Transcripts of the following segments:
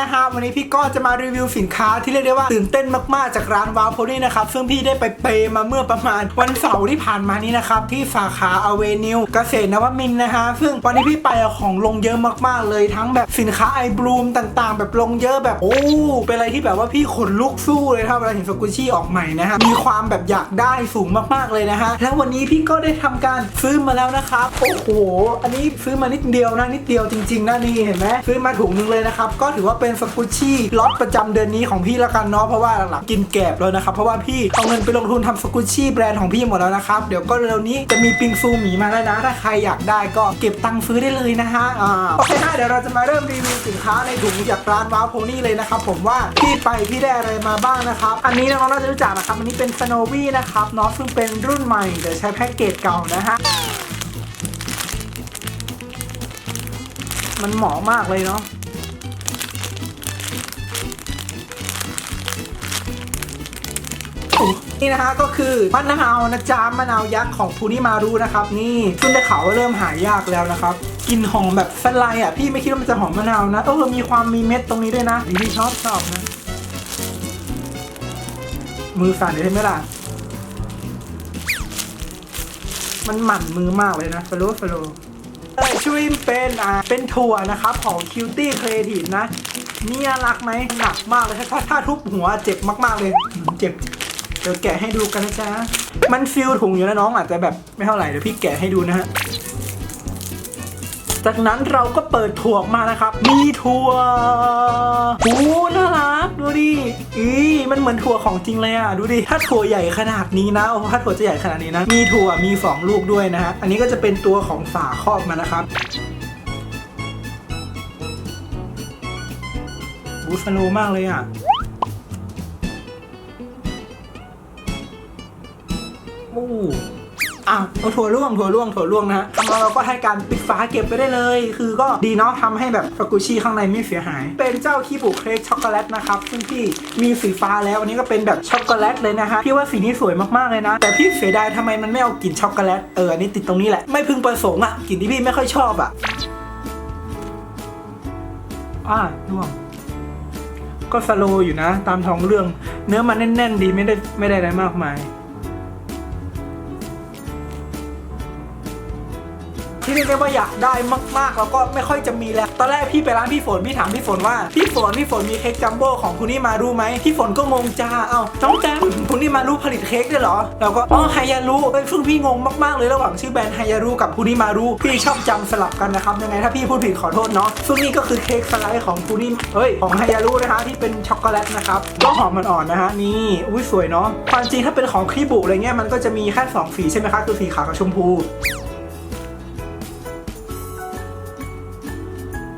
นะฮะวันนี้พี่ก็จะมารีวิวสินค้าที่เรียกได้ว่าตื่นเต้นมากๆจากร้านวาวโพนี่นะครับซึ่งพี่ได้ไปเปมาเมื่อประมาณวันเสาร์ที่ผ่านมานี้นะครับที่สาขาอเวนิวเกษตรนวมินนะฮะซึ่งวันนี้พี่ไปเอาของลงเยอะมากๆเลย ทั้งแบบสินค้าไอบลูมต่างๆ แบบลงเยอะแบบโอ้เป็นอะไรที่แบบว่าพี่ขนลุกสู้เลยถ้าเวลาเห็นสกุชชี่ออกใหม่นะฮะมีความแบบอยากได้สูงมากๆเลยนะฮะแล้ววันนี้พี่ก็ได้ทำการซื้อมาแล้วนะครับโอ้โห อันนี้ซื้อมานิดเดียวนะนิดเดียวจริงๆนะนี่เห็นไหมซื้อมาถุงนึงเลยนะครับก็ถือว่าเป็นสกุชชี่ล็อตประจำเดือนนี้ของพี่ละกันเนาะเพราะว่าหลังๆกินแกบเลยนะครับเพราะว่าพี่เอาเงินไปลงทุนทำสกุชชี่แบรนด์ของพี่หมดแล้วนะครับเดี๋ยวก็เร็วนี้จะมีปิงซูหมีมาแล้วนะ ถ้าใครอยากได้ก็เก็บตังค์ซื้อได้เลยนะฮะอ่าโอเคฮะเดี๋ยวเราจะมาเริ่มรีวิวสินค้าในถุงจากร้านว้าวโพนี่เลยนะครับผมว่าพี่ไปพี่ได้อะไรมาบ้างนะครับอันนี้น้องๆน่าจะรู้จักนะครับอันนี้เป็นสโนวี่นะครับเนาะซึ่งเป็นรุ่นใหม่แต่ใช้แพ็กเกจเก่านะฮะมันเหมาะมากเลยเนาะ นี่นะฮะก็คือมะนาวนะจ๊ะมะนาวยักษ์ของพูนิมารุนะครับนี่ซึ่งได้ข่าวว่าเริ่มหายากแล้วนะครับกลินหอมแบบสไลด์อะพี่ไม่คิดว่ามันจะหอมมะนาวนะเออมีความมีเม็ดตรงนี้ด้วยนะพี่ชอบชอบนะมือสั่นเลยใช่ไหมล่ะมันหมั่นมือมากเลยนะฟโลฟโลเอชูริมเป็นอ่าเป็นถั่วนะครับของ Cutie Creative นะเนี่น่ารักไหมหนักมากเลยถ้าถ้าทุบหัวเจ็บมากๆเลยเจ็บ เดี๋ยวแกะให้ดูกันนะจ๊ะ มันฟิลถุงอยู่นะน้องอาจจะแบบไม่เท่าไหร่เดี๋ยวพี่แกะให้ดูนะฮะ จากนั้นเราก็เปิดถั่วมานะครับ มีถั่วโอ้น่ารักดูดิอีมันเหมือนถั่วของจริงเลยอะ ดูดิ ถ้าถั่วใหญ่ขนาดนี้นะโอ้ถ้าถั่วจะใหญ่ขนาดนี้นะ มีถั่วมี2ลูกด้วยนะฮะ อันนี้ก็จะเป็นตัวของฝาครอบมานะครับบูสโลมากเลยอะ อ้อะเอาถั่วร่วงถั่วร่วงถั่วร่วงนะฮะแล้วเราก็ให้การปิดฝาเก็บไปได้เลย คือก็ดีเนาะทำให้แบบสกุชี่ข้างในไม่เสียหาย เป็นเจ้าคีบุเค้กช็อกโกแลตนะครับ ซึ่งพี่มีสีฟ้าแล้วอันนี้ก็เป็นแบบช็อกโกแลตเลยนะฮะพี่ว่าสีนี้สวยมากๆเลยนะ แต่พี่เสียดายทำไมมันไม่เอากลิ่นช็อกโกแลตเอออันนี้ติดตรงนี้แหละไม่พึงประสงค์อะกลิ่นที่พี่ไม่ค่อยชอบอะอ่าร่วงก็สโลว์อยู่นะ ตามท้องเรื่อง เนื้อมันแน่นๆ ดีไม่ได้ไม่ได้อะไรมากมาย ที่เรียกได้ว่าอยากได้มากๆ แล้วก็ไม่ค่อยจะมีแล้ว ตอนแรกพี่ไปร้านพี่ฝนพี่ถามพี่ฝนว่าพี่ฝนพี่ฝนมีเค้กจัมโบ้ของคุณนี่มารู้ไหมพี่ฝนก็งงจ้าเอ้าน้องแจมคุณนี่มารู้ผลิตเค้กด้วยเหรอเราก็อ๋อไฮยารุเอ้ยซึ่งพี่งงมากๆเลยระหว่างชื่อแบรนด์ไฮยารุกับคุณนี่มารู้พี่ชอบจำสลับกันนะครับยังไงถ้าพี่พูดผิดขอโทษเนาะซึ่งนี่ก็คือเค้กสไลด์ของคุณนี่เอ้ยของไฮยารุนะคะที่เป็นช็อกโกแลตนะครับก็หอมมันอ่อนนะฮะนี่อุ้ยสวยเนาะความจริงถ้าเป็นของครีบุอะไรเงี้ยมันก็จะมีแค่สองสีใช่ไหมคะคือสีขาวกับชมพู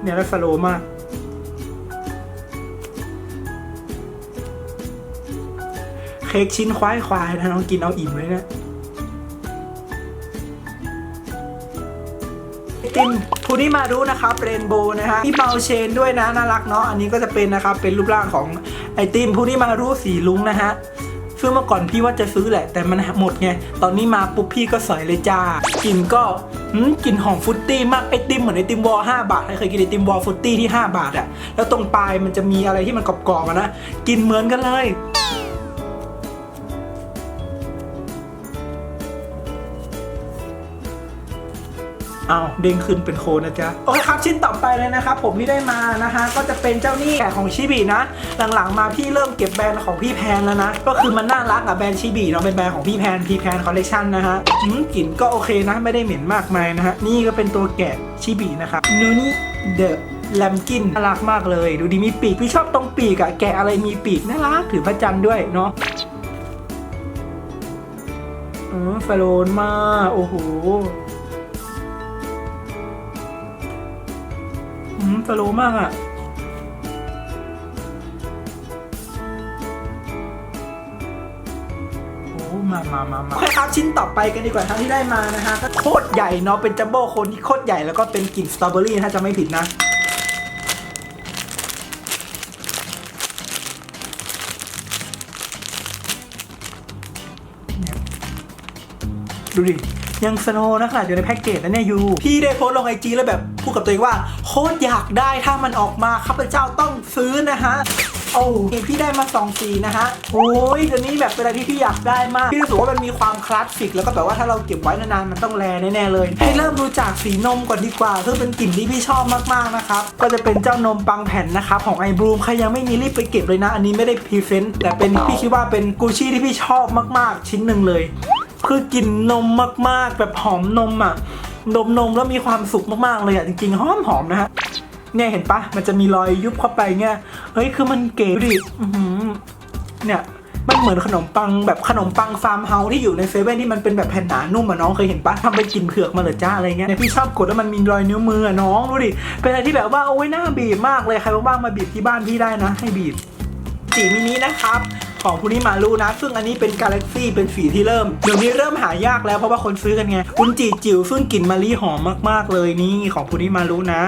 เนี่ยแล้วสโลมากเค้กชิ้นควายควายนะน้องกินเอาอิ่มเลยเนะไอติมพูนี่มารู้นะครับเรนโบว์นะฮะมีเบาเชนด้วยนะน่ารักเนาะอันนี้ก็จะเป็นนะครับเป็นรูปร่างของไอติมพูนี่มารู้สีลุงนะฮะซึ่งเมื่อก่อนพี่ว่าจะซื้อแหละ แต่มันหมดไง ตอนนี้มาปุ๊บพี่ก็สอยเลยจ้ากลิ่นก็ กลิ่นหอมฟุตตี้มากไอติมเหมือนไอติมวอลห้าบาทใครเคยกินไอติมวอลฟุตตี้ที่ 5 บาทอะแล้วตรงปลายมันจะมีอะไรที่มันกรอบๆอะนะกินเหมือนกันเลย อ้าเด้งขึ้นเป็นโคนะจ๊ะ โอเคครับชิ้นต่อไปเลยนะครับผมที่ได้มานะฮะก็จะเป็นเจ้านี่แกะของชิบีนะ หลังๆมาพี่เริ่มเก็บแบรนด์ของพี่แพนแล้วนะ ก็คือมันน่ารักอะแบรนด์ชิบีเนาะเป็นแบรนด์ของพี่แพนพี่แพนคอลเลคชันนะฮะอืมกลิ่นก็โอเคนะไม่ได้เหม็นมากมายนะฮะนี่ก็เป็นตัวแกะชิบีนะครับนูนี่เดอะแลมกินน่ารักมากเลย ดูดีมีปีกพี่ชอบตรงปีกอะแกะอะไรมีปีกน่ารักถือพระจันทร์ด้วยเนาะอืมฟาโลนมากโอ้โห สโลมากอะ โอ้มามามามาครับชิ้นต่อไปกันดีกว่าครับที่ได้มานะฮะก็โคตรใหญ่เนาะเป็นจัมโบ้โคนที่โคตรใหญ่แล้วก็เป็นกลิ่นสตรอเบอรี่ถ้าจะไม่ผิดนะดูดิ ยังสโนว์นะขนาดอยู่ในแพ็กเกจนะเนี่ยยูพี่ได้โพสต์ลงไอจีแล้วแบบพูดกับตัวเองว่าโคตรอยากได้ถ้ามันออกมาข้าพเจ้าต้องซื้อนะฮะโอ้พี่ได้มาสองสีนะฮะ โอ้ยตัวนี้แบบเป็นอะไรที่พี่อยากได้มาก พี่รู้สึกว่ามันมีความคลาสสิก แล้วก็แบบว่าถ้าเราเก็บไว้นานๆ มันต้องแลแน่ๆเลย ให้เริ่มดูจากสีนมก่อนดีกว่า ซึ่งเป็นกลิ่นที่พี่ชอบมากๆนะครับ ก็จะเป็นเจ้านมปังแผ่นนะครับ ของไอบรูมใครยังไม่มีรีบไปเก็บเลยนะ อันนี้ไม่ได้พรีเซนต์แต่เป็นพี่คิดว่าเป็นกูชี่ที่พี่ชอบมากๆ ชิ้นหนึ่งเลย คือกลิ่นนมมากๆ แบบหอมนมอะนมนมแล้วมีความสุขมากๆเลยอะจริงๆหอมหอมนะฮะเนี่ยเห็นปะมันจะมีรอยยุบเข้าไปเงี้ยเฮ้ยคือมันเก๋ดิอือหือเนี่ยมันเหมือนขนมปังแบบขนมปังฟาร์มเฮาส์ที่อยู่ในเซเว่นที่มันเป็นแบบแผ่นหนานุ่มอะน้องเคยเห็นปะทำเป็นกลิ่นเผือกมาเหรอจ้าอะไรเงี้ยเนี่ยพี่ชอบกดแล้วมันมีรอยนิ้วมืออะน้องดูดิเป็นอะไรที่แบบว่าโอ้ยน่าบีบมากเลยใครว่างมาบีบที่บ้านพี่ได้นะ ให้บีบสีมินินะครับ ของคุนิมารุนะ ซึ่งอันนี้เป็นกาแล็กซี่เป็นสีที่เริ่มเดี๋ยวนี้เริ่มหายากแล้วเพราะว่าคนซื้อกันไงอุนจิจิ๋วซึ่งกลิ่นมะลิหอมมากๆเลยนี่ของคุนิมารุนะ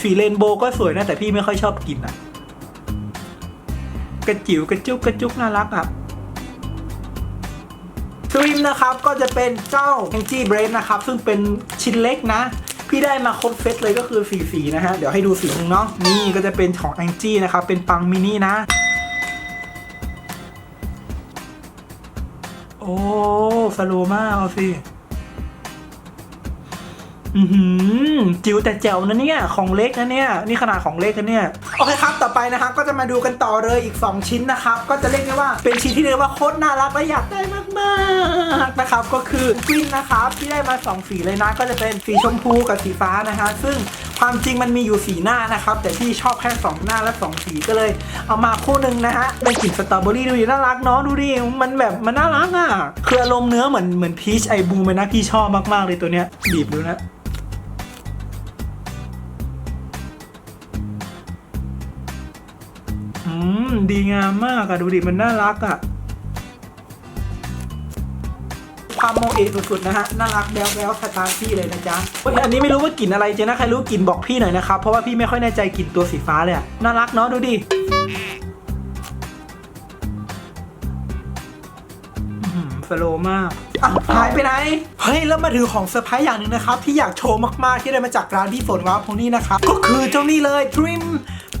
สีเรนโบว์ก็สวยนะแต่พี่ไม่ค่อยชอบกลิ่นอะกระจิ๋วกระจุกกระจุกน่ารักอะสวิมนะครับก็จะเป็นเจ้า a n g ี b r a d นะครับ ซึ่งเป็นชิ้นเล็กนะ พี่ได้มาครบเซตเลยก็คือสีสีนะฮะ เดี๋ยวให้ดูสีหนึงเนาะนี่ก็จะเป็นของแองจี้นะครับ เป็นปังมินินะ โอ้สโลมากเอาสิ อือหือจิ๋วแต่แจ๋วนะเนี่ยของเล็กนะเนี่ยนี่ขนาดของเล็กนะเนี่ยโอเคครับต่อไปนะฮะก็จะมาดูกันต่อเลยอีก 2 ชิ้นนะครับก็จะเรียกได้ว่าเป็นชิ้นที่เรียกว่าโคตรน่ารักและอยากได้มากๆนะครับก็คือกวินนะครับที่ได้มา 2 สีเลยนะก็จะเป็นสีชมพูกับสีฟ้านะฮะซึ่งความจริงมันมีอยู่สีหน้านะครับ แต่พี่ชอบแค่ 2 หน้าและ2สีก็เลย เอามาคู่หนึ่งนะฮะเป็นกลิ่นสตรอเบอรี่ดูดิน่ารักเนาะดูดิมันแบบมันน่ารักอะคืออารมณ์เนื้อเหมือนเหมือนพีชไอบูมเลยนะพี่ชอบมากๆเลยตัวเนี้ยบีบดูนะ มดีงามมากอะดูดิมันน่ารักอะความโมเอะสุดๆนะฮะน่ารักแบ๊วแบ๊วสไตล์พี่เลยนะจ๊ะโอ้ยอันนี้ไม่รู้ว่ากลิ่นอะไรเจ๊นะใครรู้กลิ่นบอกพี่หน่อยนะครับเพราะว่าพี่ไม่ค่อยแน่ใจกลิ่นตัวสีฟ้าเลยอะน่ารักเนาะดูดิสโลมากอะหายไปไหน เฮ้ย แล้วมาถึงของเซอร์ไพรส์อย่างหนึ่งนะครับ ที่อยากโชว์มากๆ ที่ได้มาจากร้านพี่ฝนว้าวพวกนี้นะครับ ก็คือเจ้านี่เลย Trim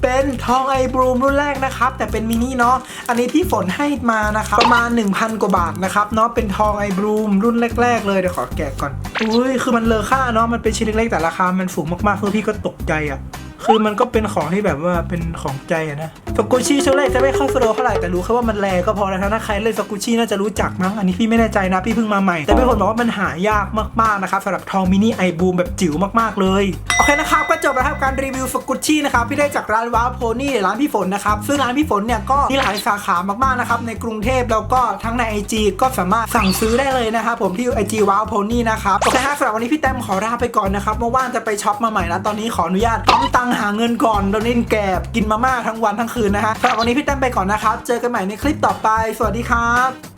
เป็นทองไอบรูมรุ่นแรกนะครับ แต่เป็นมินิเนาะอันนี้ที่ฝนให้มานะครับประมาณ 1,000 กว่าบาทนะครับเนาะเป็นทองไอบรูมรุ่นแรก ๆ เลยเดี๋ยวขอแกะก่อนอุ้ยคือมันเลอค่าเนาะมันเป็นชิ้นเล็กๆแต่ราคามันสูงมากๆคือพี่ก็ตกใจอะ่ะ คือมันก็เป็นของที่แบบว่าเป็นของใจอะนะสกุชิช่วงแรกจะไม่ค่อยสโลว์เท่าไหร่แต่รู้แค่ว่ามันแรงก็พอแล้วถ้าใครเล่นสกุชิน่าจะรู้จักมั้งอันนี้พี่ไม่แน่ใจนะพี่เพิ่งมาใหม่ แต่พี่คนบอกว่ามันหายากมากๆนะครับสำหรับทองมินิไอบูมแบบจิ๋วมากๆเลยโอเคนะครับก็จบแล้วครับการรีวิวสกุชินะครับพี่ได้จากร้านว้าวโพนี่ร้านพี่ฝนนะครับซึ่งร้านพี่ฝนเนี่ยก็มีหลายสาขามากๆนะครับในกรุงเทพแล้วก็ทั้งใน IG ก็สามารถสั่งซื้อได้เลยนะครับผมที่ IG ว้าวโพนี่นะครับโอเคฮะสำหรับวันนี้พี่แต้มขอลาไปก่อนนะครับเมื่อว่างจะไปช็อปมาใหม่แล้วตอนนี้ขออนุญาตต้องตังหาเงินก่อนโดนนี้แกบกินมาม่าทั้งวันทั้งคืนนะฮะสำหรับวันนี้พี่แต้มไปก่อนนะครับ เจอกันใหม่ในคลิปต่อไป สวัสดีครับ